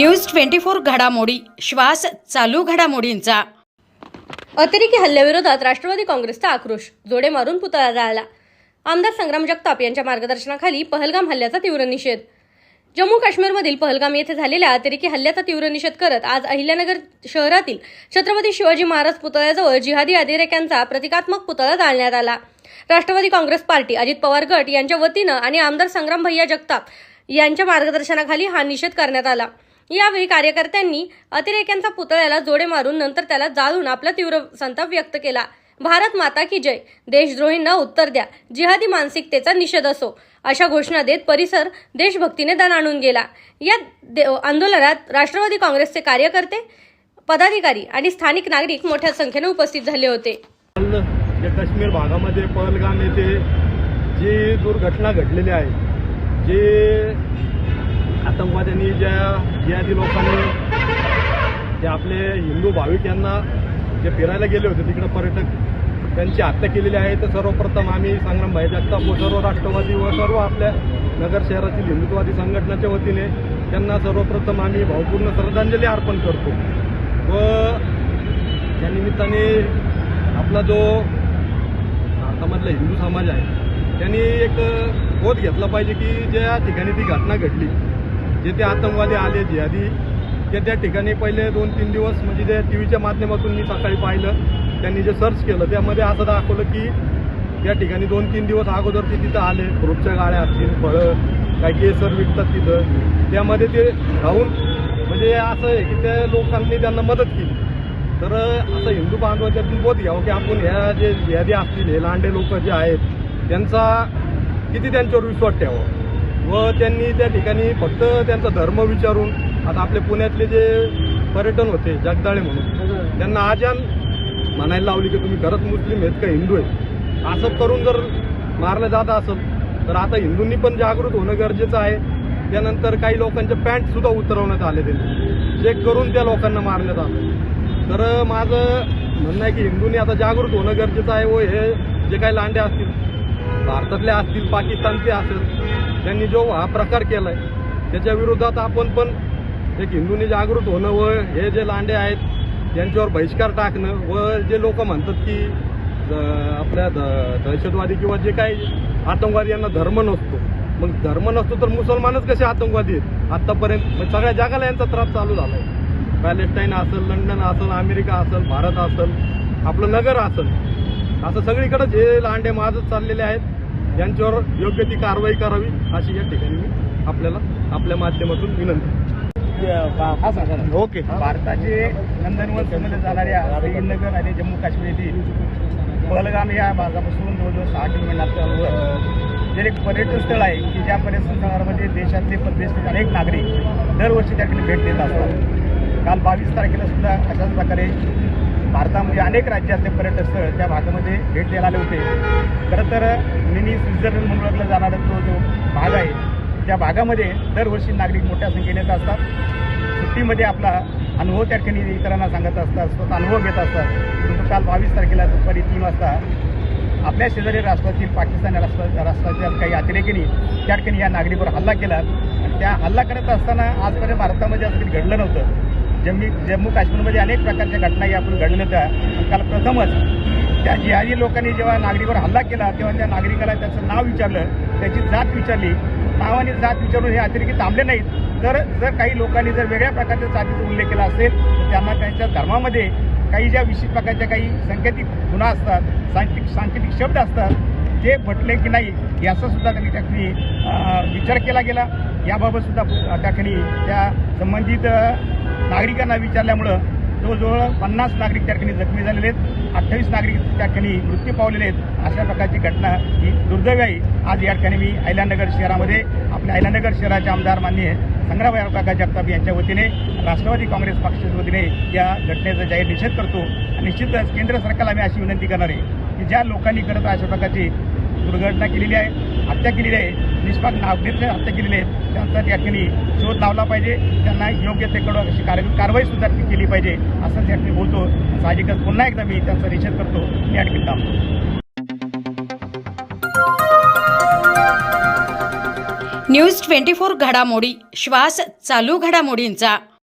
News twenty four घडामोडी श्वास चालू घडामोडींचा. अतिरेकी हल्ल्याविरोधात राष्ट्रवादी काँग्रेसचा आक्रोश जोडे मारून पुतळा जाळला. आमदार संग्राम जगताप यांच्या मार्गदर्शनाखाली पहलगाम हल्ल्याचा तीव्र निषेध. जम्मू काश्मीरमधील पहलगाम येथे झालेल्या अतिरेकी हल्ल्याचा तीव्र निषेध करत आज अहिल्यानगर शहरातील छत्रपती शिवाजी महाराज पुतळ्याजवळ जिहादी अतिरेक्यांचा प्रतिकात्मक पुतळा जाळण्यात आला. राष्ट्रवादी काँग्रेस पार्टी अजित पवार गट यांच्या वतीनं आणि आमदार संग्राम भैया जगताप यांच्या मार्गदर्शनाखाली हा निषेध करण्यात आला. यावेळी कार्यकर्त्यांनी अतिरेक्यांचा पुतळ्याला जोडे मारून नंतर त्याला जाळून आपला तीव्र संताप व्यक्त केला. भारत माता की जय. देशद्रोहींना उत्तर द्या. जिहादी मानसिकतेचा निषेध असो. अशा घोषणा देत परिसर देशभक्तीने दण आणून गेला. या आंदोलनात राष्ट्रवादी काँग्रेसचे कार्यकर्ते पदाधिकारी आणि स्थानिक नागरिक मोठ्या संख्येने उपस्थित झाले होते. या काश्मीर भागामध्ये पहलगाम येथे जी दुर्घटना घडलेली आहे जे आतंकवाद्यांनी ज्या जिहादी लोकांनी जे आपले हिंदू भाविक यांना जे फिरायला गेले होते तिकडे पर्यटक त्यांची हत्या केलेली आहे. तर सर्वप्रथम आम्ही संग्रामभाई जगताप व सर्व राष्ट्रवादी व सर्व आपल्या नगर शहरातील हिंदुत्ववादी संघटनेच्या वतीने त्यांना सर्वप्रथम आम्ही भावपूर्ण श्रद्धांजली अर्पण करतो. व त्या निमित्ताने आपला जो भारतामधला हिंदू समाज आहे त्यांनी एक बोध घेतला पाहिजे की ज्या ठिकाणी ती घटना घडली जे ते आतंकवादी आले जिहादी ते त्या ठिकाणी पहिले दोन तीन दिवस म्हणजे ते टी व्हीच्या माध्यमातून मी सकाळी पाहिलं त्यांनी जे सर्च केलं त्यामध्ये असं दाखवलं की त्या ठिकाणी दोन तीन दिवस अगोदर ते तिथं आले. फ्रूटच्या गाड्या असतील फळं काही केसर विकतात तिथं. त्यामध्ये ते राहून म्हणजे असं आहे की त्या लोकांनी त्यांना मदत केली. तर असं हिंदू बांधवाच्यातून बोध घ्यावं की आपण ह्या जे यादी असतील हे लांडे लोक जे आहेत त्यांचा किती त्यांच्यावर विश्वास ठेवावा? व त्यांनी त्या ठिकाणी फक्त त्यांचा धर्म विचारून आता आपले पुण्यातले जे पर्यटन होते जगदाळे म्हणून त्यांना आजान म्हणायला लावली की तुम्ही खरंच मुस्लिम आहेत का हिंदू आहेत? असं करून जर मारलं जात असेल तर आता हिंदूंनी पण जागृत होणं गरजेचं आहे. त्यानंतर काही लोकांचे पॅन्ट सुद्धा उतरवण्यात आले त्यांनी चेक करून त्या लोकांना मारण्यात आलं तर माझं म्हणणं आहे की हिंदूंनी आता जागृत होणं गरजेचं आहे व हे जे काही लांडे असतील भारतातले असतील पाकिस्तानचे असेल त्यांनी जो हा प्रकार केलाय त्याच्या विरोधात आपण पण एक हिंदूंनी जागृत होणं व हे जे लांडे आहेत त्यांच्यावर बहिष्कार टाकणं व जे लोक म्हणतात की आपल्या द- दहशतवादी किंवा जे काही आतंकवादी यांना धर्म नसतो. मग धर्म नसतो तर मुसलमानच कसे आतंकवादी आहेत? आतापर्यंत मग सगळ्या जगाला यांचा त्रास चालू झालाय. पॅलेस्टाईन असेल लंडन असेल अमेरिका असेल भारत असेल आपलं नगर असेल. असं सगळीकडंच हे लांडे माजत चाललेले आहेत. यांच्यावर योग्य ती कारवाई करावी अशी या ठिकाणी मी आपल्याला आपल्या माध्यमातून विनंती ओके. भारताचे नंदनवन समजले जाणाऱ्या श्रीनगर आणि जम्मू काश्मीर येथील पहलगाम या भागापासून जवळजवळ सहा किलोमीटर अंतरावर जे एक पर्यटन स्थळ आहे की ज्या पर्यटन स्थळामध्ये देशातले परदेशातील अनेक नागरिक दरवर्षी त्या ठिकाणी भेट देत असतात. काल बावीस तारखेला सुद्धा अशाच प्रकारे भारतामध्ये अनेक राज्यातले पर्यटन स्थळ त्या भागामध्ये भेट द्यायला आले होते. खरं तर मिनी स्वित्झर्लंड म्हणून ओळखला जाणारा तो जो भाग आहे त्या भागामध्ये दरवर्षी नागरिक मोठ्या संख्येने येत असतात. सुट्टीमध्ये आपला अनुभव त्या ठिकाणी इतरांना सांगत असतात स्वतः अनुभव घेत असतात. परंतु काल बावीस तारखेला दुपारी तीन वाजता आपल्या शेजारी राष्ट्रातील पाकिस्तान राष्ट्र राष्ट्राच्या काही अतिरेकींनी त्या ठिकाणी या नागरिकावर हल्ला केला. आणि त्या हल्ला करत असताना आजपर्यंत भारतामध्ये असं काही घडलं नव्हतं. जम्मी जम्मू काश्मीरमध्ये अनेक प्रकारच्या घटना या आपण घडल्या होत्या. काल प्रथमच त्या जिहादी लोकांनी जेव्हा नागरिकावर हल्ला केला तेव्हा त्या नागरिकाला त्याचं नाव विचारलं त्याची जात विचारली. नाव आणि जात विचारून हे अतिरेकी थांबले नाहीत. तर जर काही लोकांनी जर वेगळ्या प्रकारच्या जातीचा उल्लेख केला असेल तर त्यांना त्यांच्या धर्मामध्ये काही ज्या विशिष्ट प्रकारच्या काही सांकेतिक गुन्हा असतात सांकेतिक सांकेतिक शब्द असतात ते म्हटले की नाही याचा सुद्धा त्यांनी त्या ठिकाणी विचार केला गेला. याबाबत सुद्धा त्या ठिकाणी त्या संबंधित नागरिकांना विचारल्यामुळं जवळजवळ पन्नास नागरिक त्या ठिकाणी जखमी झालेले आहेत. अठ्ठावीस नागरिक त्या ठिकाणी मृत्यू पावलेले आहेत. अशा प्रकारची घटना ही दुर्दैवी आहे. आज या ठिकाणी मी अहिल्यानगर शहरामध्ये आपल्या अहिल्यानगर शहराचे आमदार मान्य संग्रामराव काका जगताप यांच्या वतीने राष्ट्रवादी काँग्रेस पक्षाच्या वतीने या घटनेचा जाहीर निषेध करतो. आणि निश्चितच केंद्र सरकारला मी अशी विनंती करणार आहे की ज्या लोकांनी करत अशा प्रकारची दुर्घटना केलेली आहे हत्या केलेली आहे. निष्पाक नागरिकने हत्या केलेली आहे. त्यांचा त्या ठिकाणी शोध लावला पाहिजे. त्यांना योग्य ते कडून अशी कारवाई सुद्धा केली पाहिजे. असं त्या ठिकाणी बोलतो. साहजिकच पुन्हा एकदा मी त्यांचा निषेध करतो. या ठिकाणी थांबतो. न्यूज ट्वेंटी फोर घडामोडी. श्वास चालू घडामोडींचा.